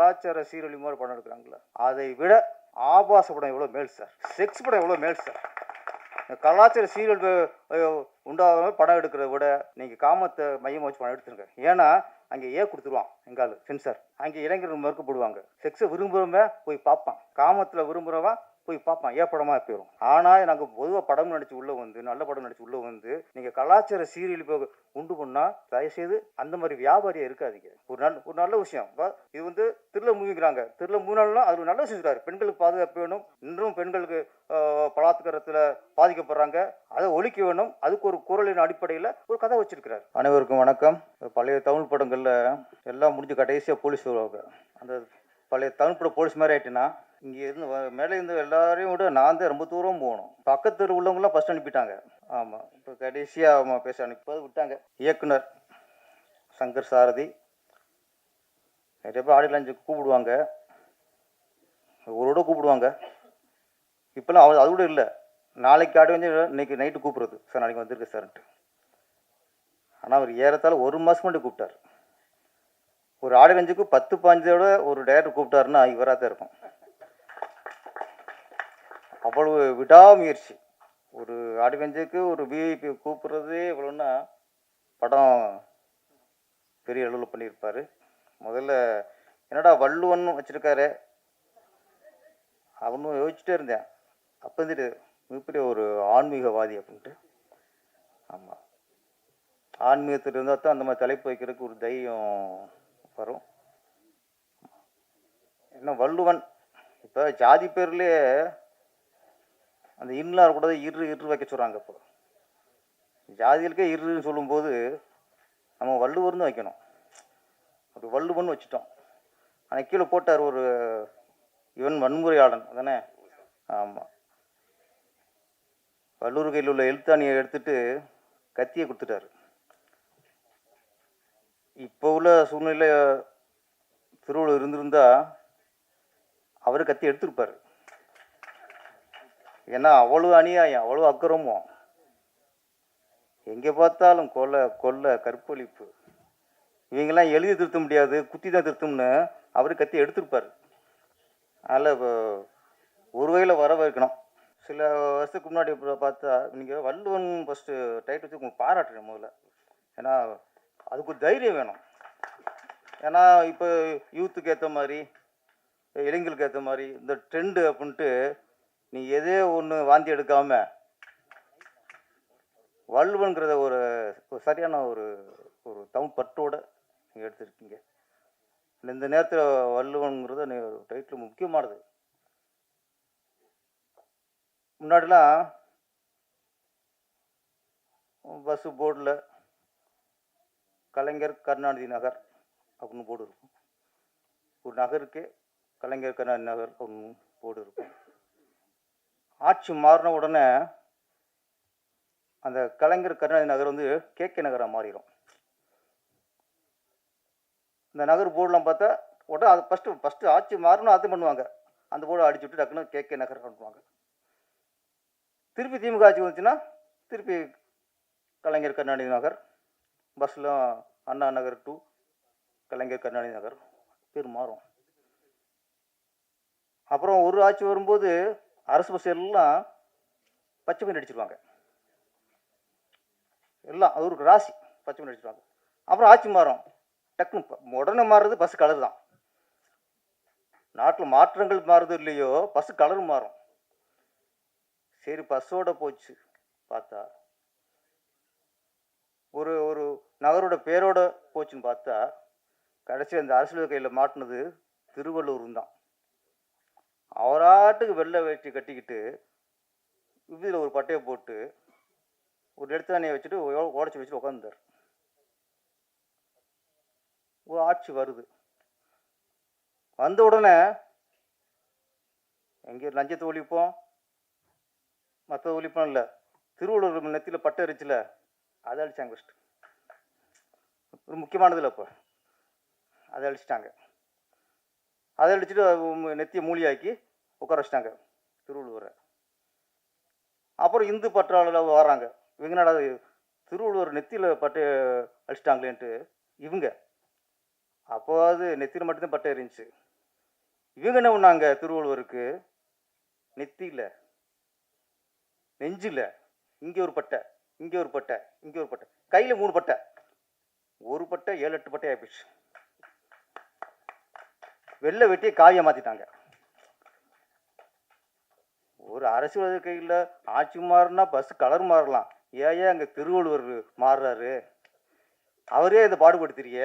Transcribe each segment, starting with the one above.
கலாச்சார சீரழிவு மாதிரி படம் எடுக்கிறாங்களே அதை விட ஆபாச படம் எவ்வளோ மேல் சார் செக்ஸ் படம் எவ்வளோ மேல் சார் இந்த கலாச்சார சீரியல் உண்டாகாம படம் எடுக்கிறத விட நீங்கள் காமத்தை மையமாக வச்சு படம் எடுத்துருங்க. ஏன்னா அங்கே ஏ கொடுத்துருவான் எங்காலு சென்சார் அங்கே இளைஞர்கள் மறுக்கப்படுவாங்க. செக்ஸை விரும்புகிறவன் போய் பார்ப்பான். காமத்தில் விரும்புகிறவன் போய் பார்ப்பான் ஏப்படமாக போயிடும் ஆனால் நாங்கள் பொதுவாக படம் நடிச்சு உள்ளே வந்து நல்ல படம் நடிச்சு உள்ளே வந்து நீங்கள் கலாச்சார சீரியல் இப்போ உண்டு பண்ணால் தயவுசெய்து அந்த மாதிரி வியாபாரியாக இருக்காதீங்க. ஒரு நல்ல ஒரு நல்ல விஷயம். இப்போ இது வந்து திருல மூவிங்கிறாங்க திருல மூணாலும் அது நல்ல விஷயம் சொல்றாரு. பெண்களுக்கு பாதுகாப்பு வேணும். இன்றும் பெண்களுக்கு பலாத்காரத்தில் பாதிக்கப்படுறாங்க. அதை ஒழிக்க வேணும். அதுக்கு ஒரு குரலின் அடிப்படையில் ஒரு கதை வச்சிருக்கிறார். அனைவருக்கும் வணக்கம். பழைய தமிழ் படங்களில் எல்லாம் முடிஞ்சு கடைசியாக போலீஸ் வருவாங்க. அந்த பழைய தமிழ் பட போலீஸ் மாதிரி ஆயிட்டுனா இங்கே இருந்து மேலே இருந்து எல்லாரையும் விட நான் தான் ரொம்ப தூரம் போகணும். பக்கத்து உள்ளவங்களாம் ஃபஸ்ட் அனுப்பிட்டாங்க. ஆமாம் இப்போ கடைசியாக ஆமாம் பேச அனுப்பி விட்டாங்க. இயக்குனர் சங்கர் சாரதி. நிறைய பேர் ஆடியில் அஞ்சு கூப்பிடுவாங்க. ஒருவோட கூப்பிடுவாங்க. இப்போல்லாம் அவ அது கூட இல்லை. நாளைக்கு ஆடி வந்து இன்னைக்கு நைட்டு கூப்பிட்றது. சார் நாளைக்கு வந்திருக்கு சார்ன்ட்டு. ஆனால் அவர் ஏறத்தால் ஒரு மாதம் மட்டும் கூப்பிட்டார். ஒரு ஆடி ரஞ்சுக்கு பத்து பாஞ்சோட ஒரு டேரக்டர் கூப்பிட்டாருன்னா இவராக தான் இருக்கும் அவ்வளவு விடாமுயற்சி. ஒரு ஆடிவெஞ்சுக்கு ஒரு விஐபி கூப்பிட்றதே இவ்வளோன்னா படம் பெரிய அளவில் பண்ணியிருப்பார். முதல்ல என்னடா வள்ளுவன் வச்சுருக்காரு? அவனும் யோசிச்சுட்டே இருந்தேன். அப்போ வந்துட்டு மிகப்பெரிய ஒரு ஆன்மீகவாதி அப்படின்ட்டு. ஆமாம் ஆன்மீகத்தில் இருந்தால் தான் அந்த மாதிரி தலைப்பு வைக்கிறதுக்கு ஒரு தைரியம் வரும். என்ன வள்ளுவன்? இப்போ ஜாதி பேர்லேயே அந்த இன்னார் கூட இரு இரு வைக்க சொல்கிறாங்க இப்போ. ஜாதிகளுக்கே இருன்னு சொல்லும்போது நம்ம வள்ளுவர்னு வைக்கணும். அப்படி வள்ளுவன் வச்சுட்டோம். ஆனால் கீழே போட்டார் ஒரு இவன் வன்முறையாளன் அதானே? ஆமாம் வல்லூர் கையில் உள்ள எழுத்தாணியை எடுத்துட்டு கத்தியை கொடுத்துட்டாரு. இப்போ உள்ள சூழ்நிலை திருவள்ளுவர் இருந்திருந்தா அவர் கத்தி எடுத்திருப்பார். ஏன்னா அவ்வளோ அநியாயம் அவ்வளோ அக்கிரமம். எங்கே பார்த்தாலும் கொலை கொள்ளை கற்பழிப்பு. இவங்கெல்லாம் எழுதி திருத்த முடியாது குத்தி தான் திருத்தம்னு அவர் கத்தி எடுத்திருப்பார். அதில் ஒரு வகையில் வர வைக்கணும் சில வருஷத்துக்கு முன்னாடி இப்போ பார்த்தா நீங்கள் வள்ளுவன் ஃபஸ்ட்டு டைட் வச்சு உங்களுக்கு பாராட்டுறேன் முதல்ல. ஏன்னா அதுக்கு ஒரு தைரியம் வேணும். ஏன்னா இப்போ யூத்துக்கு ஏற்ற மாதிரி இளைஞர்களுக்கு ஏற்ற மாதிரி இந்த ட்ரெண்டு அப்படின்ட்டு நீ எதே ஒன்று வாந்தி எடுக்காம வள்ளுவன்கிறத ஒரு ஒரு சரியான ஒரு ஒரு தமிழ் பற்றோடு நீங்கள் எடுத்திருக்கீங்க. இந்த நேரத்தில் வள்ளுவனுங்கிறது நீ ஒரு டைட்டில் முக்கியமானது. முன்னாடிலாம் பஸ்ஸு போர்டில் கலைஞர் கருணாநிதி நகர் அப்படின்னு போர்டு இருக்கும். ஒரு நகருக்கே கலைஞர் கருணாநிதி நகர் அப்படின்னு போர்டு இருக்கும். ஆட்சி மாறின உடனே அந்த கலைஞர் கருணாநிதி நகர் வந்து கேகே நகராக மாறிடும் இந்த நகர் போர்டெலாம் பார்த்தா உடனே அது ஃபஸ்ட்டு ஃபஸ்ட்டு ஆட்சி மாறணும் அது பண்ணுவாங்க. அந்த போர்டை அடிச்சு விட்டு டக்குன்னு கேகே நகர் பண்ணுவாங்க திருப்பி திமுக ஆட்சி வந்துச்சுன்னா திருப்பி கலைஞர் கருணாநிதி நகர் பஸ்ஸில் அண்ணா நகர் டு கலைஞர் கருணாநிதி நகர் பேர் மாறும். அப்புறம் ஒரு ஆட்சி வரும்போது அரசு பஸ் எல்லாம் பச்சை பெயிண்ட் அடிச்சிருவாங்க. எல்லாம் அது ஒரு ராசி பச்சை பெயிண்ட் அடிச்சிருவாங்க. அப்புறம் ஆட்சி மாறும். டக்குன்னு உடனே மாறுறது பஸ் கலர் தான். நாட்டில் மாற்றங்கள் மாறுது இல்லையோ பஸ் கலர் மாறும். சரி பஸ்ஸோட போச்சு பார்த்தா. ஒரு ஒரு நகரோட பேரோட போச்சுன்னு பார்த்தா கடைசி அந்த அரசியல் கையில் மாட்டினது திருவள்ளூர் தான் அவராட்டுக்கு வெள்ளை வேட்டி கட்டிக்கிட்டு இதில் ஒரு பட்டையை போட்டு ஒரு எடுத்தானியை வச்சுட்டு உடச்சி வச்சுட்டு உட்காந்துட்டார் ஒரு ஆட்சி வருது. வந்த உடனே எங்கே லஞ்சத்தை ஒழிப்போம் மற்ற ஒழிப்போம் இல்லை திருவள்ளுவர் நெத்தியில் பட்டை இருந்துச்சுல அதை அழிச்சாங்க ஃபஸ்ட்டு ஒரு முக்கியமானது இல்லை இப்போ அதை அழிச்சிட்டாங்க. அதை அடிச்சுட்டு நெத்தியை மூலியாக்கி உட்கார வச்சிட்டாங்க திருவள்ளுவரை அப்புறம் இந்து பற்றாளர் வராங்க. இவங்க என்னடா இது, திருவள்ளுவர் நெத்தியில் பட்டு அழிச்சிட்டாங்களேன்ட்டு இவங்க. அப்போது நெத்தியில் மட்டும்தான் பட்டை இருந்துச்சு இவங்க என்ன பண்ணாங்க திருவள்ளுவருக்கு? நெத்தியில். நெஞ்சில். இங்கே ஒரு பட்டை இங்கே ஒரு பட்டை இங்கே ஒரு பட்டை. கையில் மூணு பட்டை. ஒரு பட்டை ஏழு எட்டு பட்டை ஆயிடுச்சு வெள்ளை வெட்டியை காயை மாற்றிட்டாங்க ஒரு அரசியல் கையில் ஆட்சி மாறினா பஸ் கலர் மாறலாம். ஏன் ஏன் அங்கே திருவள்ளுவர் மாறுறாரு? அவரே இதை பாடுபடுத்துறிய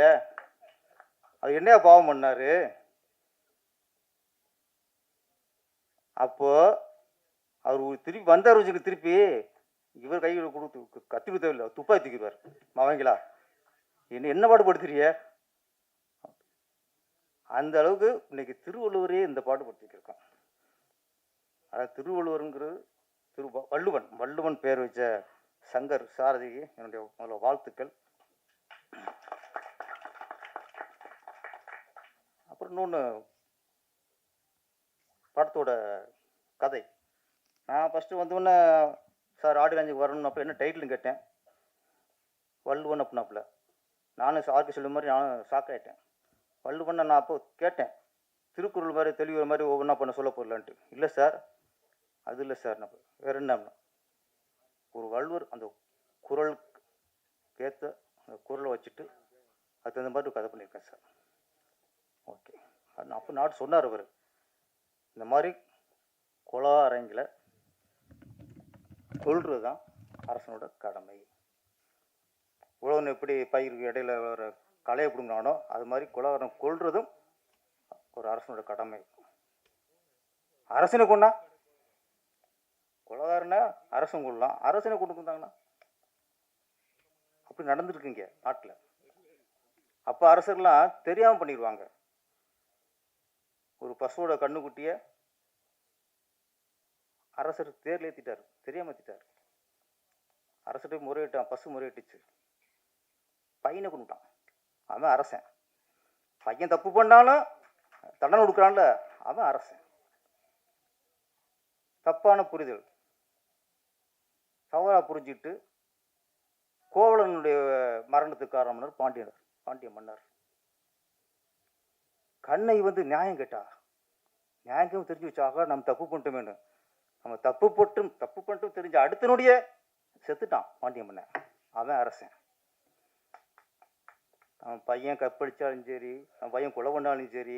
அவர் என்னையா பாவம் பண்ணாரு? அப்போ அவர் திருப்பி வந்தார் வச்சுக்க திருப்பி இவர் கையில் கொடுத்து கத்தி குத்தவில்லை துப்பாக்கி தூக்கிடுவார். மவங்களா என்ன என்ன பாடுபடுத்துறிய அந்த அளவுக்கு இன்னைக்கு திருவள்ளுவரே இந்த பாடுபடுத்திக்கிருக்கோம் அதாவது திருவள்ளுவருங்கிறது திரு வள்ளுவன் வள்ளுவன் பேர் வச்ச சங்கர் சாரதிக்கு என்னுடைய முதல்ல வாழ்த்துக்கள். அப்புறம் இன்னொன்று படத்தோட கதை. நான் ஃபஸ்ட்டு வந்தோடனே சார் ஆடு காஞ்சிக்கு வரணும் அப்போ என்ன டைட்டிலும் கேட்டேன். வள்ளுவன் அப்படின்னாப்புல நானும் சாருக்கு சொல்லும் மாதிரி நானும் ஷாக் ஆகிட்டேன் வள்ளுவன் நான் அப்போ கேட்டேன் திருக்குறள் மாதிரி தெளிவுற மாதிரி ஒவ்வொன்றா பண்ண சொல்ல போடலான்ட்டு இல்லை சார். அது இல்லை சார் நம்ம வேற என்ன ஒரு வள்ளுவர் அந்த குரலுக்கு ஏற்ற அந்த குரலை வச்சுட்டு அதுக்கு தகுந்த மாதிரி கதை பண்ணியிருக்கேன் சார். ஓகே. அப்போ நாட்டு சொன்னார் அவர். இந்த மாதிரி குலா அரங்கில் கொள்வது தான் அரசனோட கடமை. உழவன் எப்படி பயிருக்கு இடையில வர களையை பிடுங்கினானோ அது மாதிரி குலகாரன் கொள்றதும் ஒரு அரசனோட கடமை. அரசனை கொண்டா குலகாரனை? அரசன் கொள்ளலாம் அரசனை கொண்டு வந்தாங்கன்னா அப்படி நடந்துருக்குங்க நாட்டில். அப்போ அரசர்லாம் தெரியாமல் பண்ணிடுவாங்க ஒரு பசுவோட கண்ணுக்குட்டியை அரசர் தேர்ல ஏற்றிட்டார் தெரியாம ஏற்றிட்டார் அரசர்கிட்ட முறையிட்டான். பசு முறையிட்டுச்சு. பையனை கொண்டுட்டான் அவன் அரசன். பையன் தப்பு பண்ணாலும் தண்டனை கொடுக்குறான்ல அவன் அரசன். தப்பான புரிதல். தவறா புரிஞ்சிட்டு கோவலனுடைய மரணத்துக்கு காரணம் பாண்டியனர் பாண்டிய மன்னர். கண்ணை வந்து நியாயம் கேட்டா? நியாயம் தெரிஞ்சு வச்சாக நம்ம தப்பு பண்ணிட்டோமேனு நம்ம தப்பு பட்டும் தப்பு பண்ணிட்டும் தெரிஞ்ச அடுத்தனுடைய செத்துட்டான் பாண்டிய மன்னன் அவன் அரசன். அவன் பையன் கற்பழிச்சாலும் சரி அவன் பையன் கொலை பண்ணாலும் சரி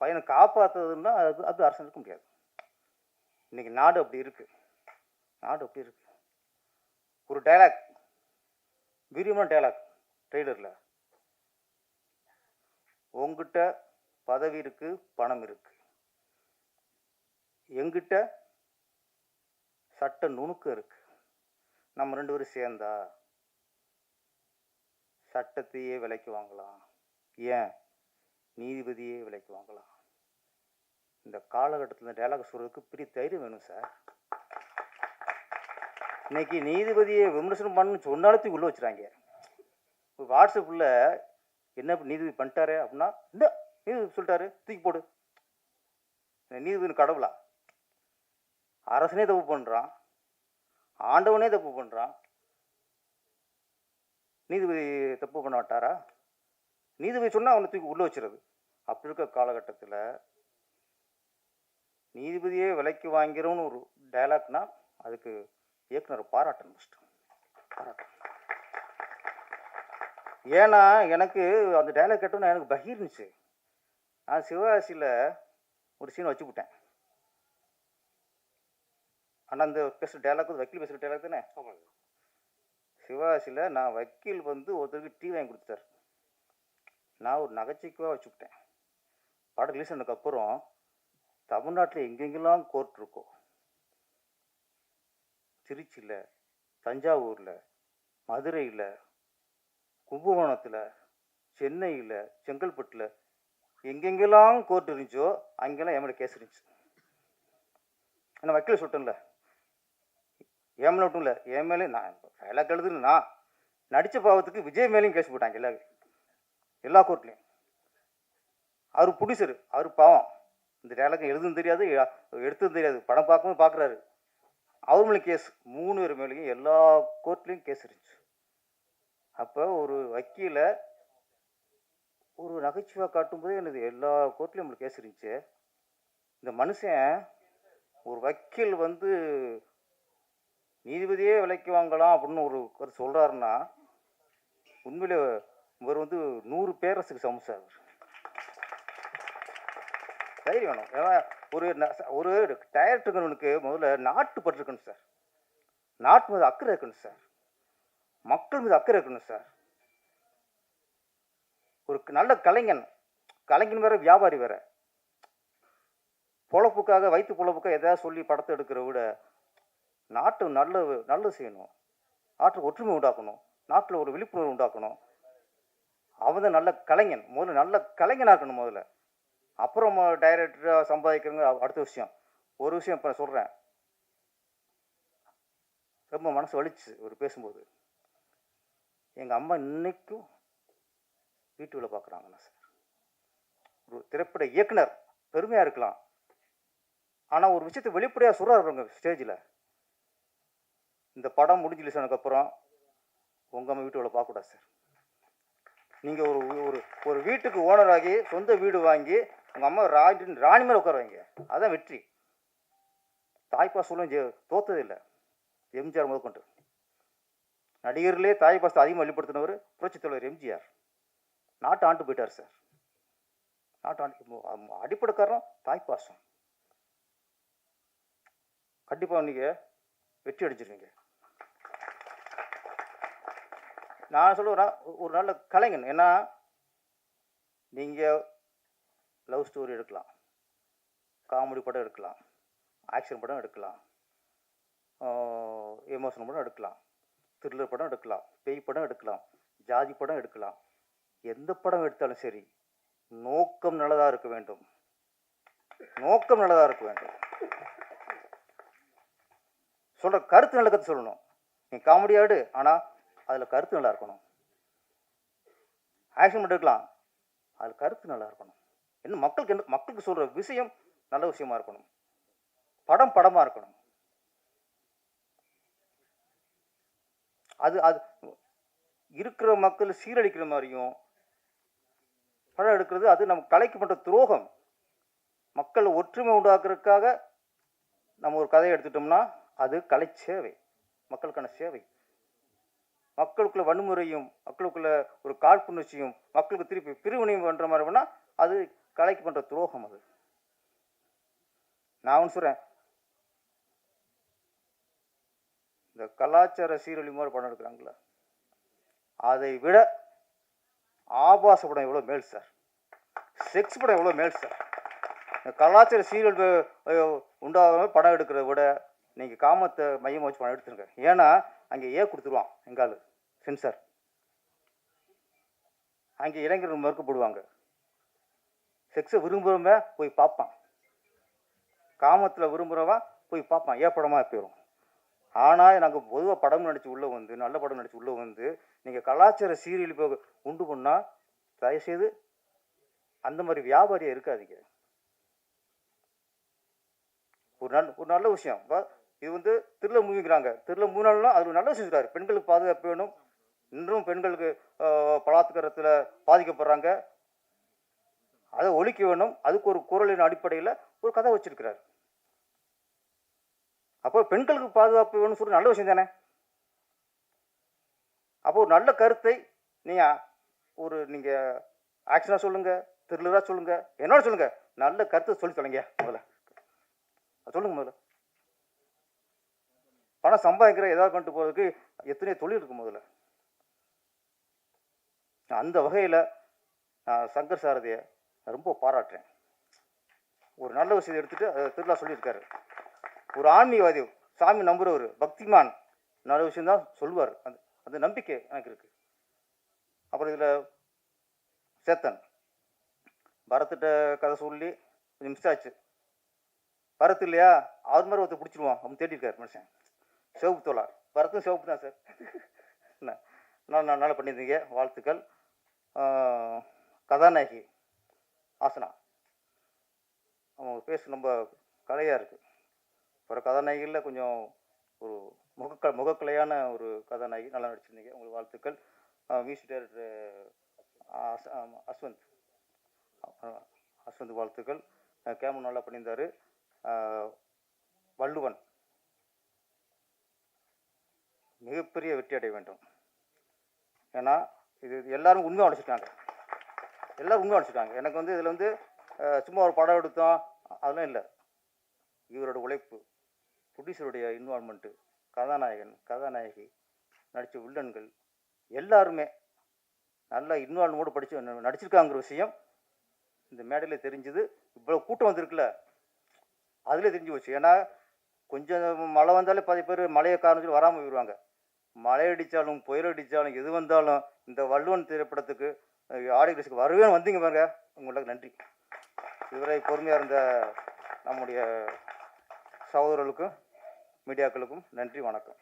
பையனை காப்பாற்றுறதுன்னா அது அது அரசன் இருக்க முடியாது. இன்னைக்கு நாடு அப்படி இருக்கு. நாடு எப்படி இருக்கு? ஒரு டைலாக் வீரியமான டைலாக் ட்ரெய்லரில் உங்ககிட்ட பதவி இருக்கு பணம் இருக்கு. எங்கிட்ட சட்ட நுணுக்கம் இருக்கு. நம்ம ரெண்டு பேரும் சேர்ந்தா சட்டத்தையே விலைக்கு வாங்கலாம். ஏன்? நீதிபதியே விலைக்கு வாங்கலாம். இந்த காலகட்டத்தில் இந்த டைலாக் சொல்றதுக்கு பெரிய தைரியம் வேணும் சார் இன்னைக்கு நீதிபதியை விமர்சனம் பண்ணு சொன்னாலும் உள்ள வச்சுறாங்க இப்போ வாட்ஸ்அப்பில் என்ன நீதிபதி பண்ணிட்டாரு அப்படின்னா இந்த நீதிபதி சொல்லிட்டாரு தூக்கி போடு. நீதிபதி கடவுளா? அரசனே தப்பு பண்ணுறான் ஆண்டவனே தப்பு பண்ணுறான் நீதிபதி தப்பு பண்ண மாட்டாரா? நீதிபதி சொன்னால் அவனை தூக்கி உள்ளே வச்சிருது. அப்படி இருக்க காலகட்டத்தில் நீதிபதியே விலைக்கு வாங்கிறோன்னு ஒரு டைலாக்னால் அதுக்கு இயக்குனர் பாராட்டணும் ஃபஸ்ட்டு பாராட்டணும். ஏன்னா எனக்கு அந்த டைலாக் கேட்டோன்னே எனக்கு பகீர்னுச்சு நான் சிவகாசியில் ஒரு சீன் வச்சு விட்டேன். ஆனால் அந்த பேசுகிற டைலாக் வக்கீல் பேசுகிற டைலாக் தானே? சிவகாசியில் நான் வக்கீல் வந்து ஒருத்தருக்கு டீ வாங்கி கொடுத்தாரு நான் ஒரு நகைச்சுவைக்காக வச்சு விட்டேன். படம் ரிலீஸ் ஆனதுக்கப்புறம் தமிழ்நாட்டில் எங்கெங்கெல்லாம் கோர்ட் இருக்கோ திருச்சியில் தஞ்சாவூரில் மதுரையில் கும்பகோணத்தில் சென்னையில் செங்கல்பட்டில் எங்கெங்கெல்லாம் கோர்ட் இருந்துச்சோ அங்கெல்லாம் என் மேலே கேஸ் இருந்துச்சு. நான் வக்கீல் சொல்லிட்டேன்ல. என் மேலே மட்டும் இல்லை. என் மேலே நான் டைலாக் எழுதுன்னு நான் நடித்த பாவத்துக்கு விஜய் மேலேயும் கேஸ் போட்டாங்க எல்லா எல்லா கோர்ட்லேயும் அவர் ப்ரொடியூசர் அவர் பாவம். இந்த டைலாக் எழுதுன்னு தெரியாது எடுத்ததும் தெரியாது படம் பார்க்கும்போது பார்க்குறாரு அவர் மேலே கேஸ் மூணு பேர் மேலேயும் எல்லா கோர்ட்லேயும் கேஸ் இருந்துச்சு அப்போ ஒரு வக்கீலை ஒரு நகைச்சுவை காட்டும்போது எனது எல்லா கோர்ட்லேயும் நம்மளுக்கு கேஸ் இருந்துச்சு இந்த மனுஷன் ஒரு வக்கீல் வந்து நீதிபதியே விலைக்கு வாங்கலாம் அப்படின்னு ஒரு கருத்து சொல்கிறாருன்னா உண்மையிலே இவர் வந்து நூறு பேரரசுக்கு சமம் சார் அவர். தைரியம் வேணும். ஏன்னா ஒரு ந- ஒரு டைரக்டருங்களுக்கு முதல்ல நாட்டுப்பற்று இருக்கணும் சார் நாட்டு மீது அக்கறை இருக்கணும் சார் மக்கள் மீது அக்கறை இருக்கணும் சார் ஒரு நல்ல கலைஞன். கலைஞன் வேற வியாபாரி வேற. பொழப்புக்காக வயிற்று பொழப்புக்காக எதாவது சொல்லி படத்தை எடுக்கிற விட நாட்டு நல்ல நல்லது செய்யணும். நாட்டில் ஒற்றுமை உண்டாக்கணும். நாட்டில் ஒரு விழிப்புணர்வு உண்டாக்கணும். அவன் தான் நல்ல கலைஞன். முதல்ல நல்ல கலைஞனாக இருக்கணும் முதல்ல. அப்புறம் டைரக்டராக சம்பாதிக்கிறவங்க அடுத்த விஷயம். ஒரு விஷயம் இப்போ சொல்கிறேன் ரொம்ப மனசு வலிச்சு ஒரு பேசும்போது. எங்கள் அம்மா இன்னைக்கும் வீட்டு பார்க்குறாங்கண்ணா சார். ஒரு திரைப்பட இயக்குனர் பெருமையாக இருக்கலாம். ஆனால் ஒரு விஷயத்தை வெளிப்படையாக சொல்கிறார் பாருங்க ஸ்டேஜில் இந்த படம் முடிஞ்சு release உங்கள் அம்மா வீட்டு பார்க்கக்கூடாது சார். நீங்கள் ஒரு ஒரு ஒரு வீட்டுக்கு ஓனராகி சொந்த வீடு வாங்கி உங்கள் அம்மா ராணி ராணி மேலே உட்கார வைங்க அதான் வெற்றி. தாய்ப்பா சொல்லும் ஜெ தோத்தது இல்லை. எம்ஜிஆர் முதற்கொண்டு நடிகர்லேயே தாய்ப்பாசத்தை அதிகமாக வெளிப்படுத்தினவர் புரட்சித் தலைவர் எம்ஜிஆர். நாட்டு ஆண்டு போயிட்டார் சார். நாட்டு ஆண்டு அடிப்படை காரணம் தாய்ப்பாசம். கண்டிப்பாக நீங்கள் வெற்றி அடிச்சிருவீங்க நான் சொல்லுவேன் ஒரு நல்ல கலைஞன். ஏன்னா நீங்கள் லவ் ஸ்டோரி எடுக்கலாம். காமெடி படம் எடுக்கலாம். ஆக்ஷன் படம் எடுக்கலாம். எமோஷனல் படம் எடுக்கலாம். த்ரில்லர் படம் எடுக்கலாம். பேய் படம் எடுக்கலாம். ஜாதி படம் எடுக்கலாம். எந்த படம் எடுத்தாலும் சரி நோக்கம் நல்லதாக இருக்க வேண்டும். நோக்கம் நல்லதாக இருக்க வேண்டும். சொல்கிற கருத்து நல்ல கருத்து சொல்லணும். நீ காமெடி ஆடு ஆனால் அதில் கருத்து நல்லா இருக்கணும். ஆக்ஷன் மட்டும் எடுக்கலாம். அதில் கருத்து நல்லா இருக்கணும். என்ன மக்களுக்கு என்ன மக்களுக்கு சொல்கிற விஷயம் நல்ல விஷயமா இருக்கணும். படம் படமாக இருக்கணும். அது அது இருக்கிற மக்கள் சீரழிக்கிற மாதிரியும் படம் எடுக்கிறது அது நம்ம கலைக்கு பண்ணுற துரோகம். மக்கள் ஒற்றுமை உண்டாக்குறதுக்காக நம்ம ஒரு கதையை எடுத்துட்டோம்னா அது கலை சேவை மக்களுக்கான சேவை. மக்களுக்குள்ள வன்முறையும் மக்களுக்குள்ள ஒரு காழ்ப்புணர்ச்சியும் மக்களுக்கு திருப்பி பிரிவினையும் பண்ணுற மாதிரி வேணால் அது கலைக்கு பண்ணுற துரோகம் அது. நான் ஒன்று சொல்கிறேன் இந்த கலாச்சார சீரழிவு மாதிரி படம் எடுக்கிறாங்களா அதை விட ஆபாச படம் எவ்வளோ மேல் சார். செக்ஸ் படம் எவ்வளோ மேல் சார். இந்த கலாச்சார சீரியல் உண்டாகாம படம் எடுக்கிறத விட நீங்கள் காமத்தை மையமாக வச்சு படம் எடுத்துருங்க. ஏன்னா அங்கே ஏ கொடுத்துருவான் எங்காலு சென்சார் அங்கே இளைஞர்கள் மறுக்கப்படுவாங்க. செக்ஸை விரும்புகிறவன் போய் பார்ப்பான். காமத்தில் விரும்புகிறவன் போய் பார்ப்பான். ஏப்படமாக போயிடும் ஆனால் நாங்கள் பொதுவாக படம் நடித்து உள்ளே வந்து நல்ல படம் நடித்து உள்ளே வந்து நீங்கள் கலாச்சார சீரியல் இப்போ உண்டு பண்ணால் தயவுசெய்து அந்த மாதிரி வியாபாரியாக இருக்காதீங்க. ஒரு நல்ல ஒரு நல்ல விஷயம். இது வந்து திருல மூவிங்கிறாங்க திருல மூவினாலும் அது ஒரு நல்ல விஷயம் இருக்காரு பெண்களுக்கு பாதுகாப்பு வேணும். இன்றும் பெண்களுக்கு பலாத்காரத்தில் பாதிக்கப்படுறாங்க. அதை ஒழிக்க வேணும் அதுக்கு ஒரு குரலின் அடிப்படையில் ஒரு கதை வச்சிருக்கிறார். அப்போ பெண்களுக்கு பாதுகாப்பு வேணும்னு சொல்லி நல்ல விஷயம் தானே? அப்போ ஒரு நல்ல கருத்தை நீங்கள் ஒரு நீங்கள் ஆக்ஷனாக சொல்லுங்கள் த்ரில்லராக சொல்லுங்கள் என்னோட சொல்லுங்கள் நல்ல கருத்தை சொல்லி தொலைங்க முதல்ல. சொல்லுங்கள் முதல்ல. பணம் சம்பாதிக்கிற ஏதாவது பண்ணிட்டு போகிறதுக்கு எத்தனையோ தொழில் இருக்குது முதல்ல. அந்த வகையில் நான் சங்கர் சாரதியை ரொம்ப பாராட்டுறேன். ஒரு நல்ல விஷயத்தை எடுத்துகிட்டு அதை திருவிழா சொல்லியிருக்காரு. ஒரு ஆன்மீகவாதி சாமி நம்புகிறவர் பக்திமான் நல்ல விஷயந்தான் சொல்லுவார். அந்த அந்த நம்பிக்கை எனக்கு இருக்குது அப்புறம் இதில் சேத்தன் பரத்திட்ட கதை சொல்லி கொஞ்சம் மிஸ் ஆச்சு. பரத் இல்லையா? அவர் மாதிரி ஒருத்தர் பிடிச்சிருவான். அவன் தேடிருக்காரு மனுஷன். சிவப்பு தோலா. பரத்தும் சிவப்பு தான் சார். என்ன? நான் நல்லா பண்ணியிருந்தீங்க? வாழ்த்துக்கள். கதாநாயகி. ஆசனா. அவங்க பேச ரொம்ப கலையாக இருக்குது அப்புறம் கதாநாயகியில் கொஞ்சம் ஒரு முக முகக்கலையான ஒரு கதாநாயகி நல்லா நடிச்சிருந்தீங்க. உங்களுக்கு வாழ்த்துக்கள். Music director Ashwanth. அஸ்வந்த் வாழ்த்துக்கள். கேமரா நல்லா பண்ணியிருந்தார். வள்ளுவன். மிகப்பெரிய வெற்றி அடைய வேண்டும். ஏன்னா இது எல்லாரும் உண்மை அழைச்சிட்டாங்க எல்லாம் உண்மை அனுப்பிச்சிட்டாங்க எனக்கு வந்து இதில் வந்து சும்மா ஒரு படம் எடுத்தோம் அதெல்லாம் இல்லை. இவரோட உழைப்பு ப்ரொடியூசருடைய இன்வால்மெண்ட்டு கதாநாயகன் கதாநாயகி நடித்த வில்லன்கள் எல்லாருமே நல்லா இன்வால்வோடு படித்து நடிச்சிருக்காங்கிற விஷயம் இந்த மேடையில் தெரிஞ்சுது. இவ்வளோ கூட்டம் வந்திருக்குல்ல அதிலே தெரிஞ்சு போச்சு. ஏன்னா கொஞ்சம் மழை வந்தாலே பாதி பேர் மழையை காரணம் சொல்லி வராமல் போயிடுவாங்க மழை அடித்தாலும் புயல் அடித்தாலும் எது வந்தாலும் இந்த வள்ளுவன் திரைப்படத்துக்கு ஆடியன்ஸுக்கு வருவேன் வந்தீங்க பாருங்க. உங்களுக்கு நன்றி. இதுவரை பொறுமையாக இருந்த நம்முடைய சகோதரர்களுக்கும் மீடியாக்களுக்கும் நன்றி வணக்கம்.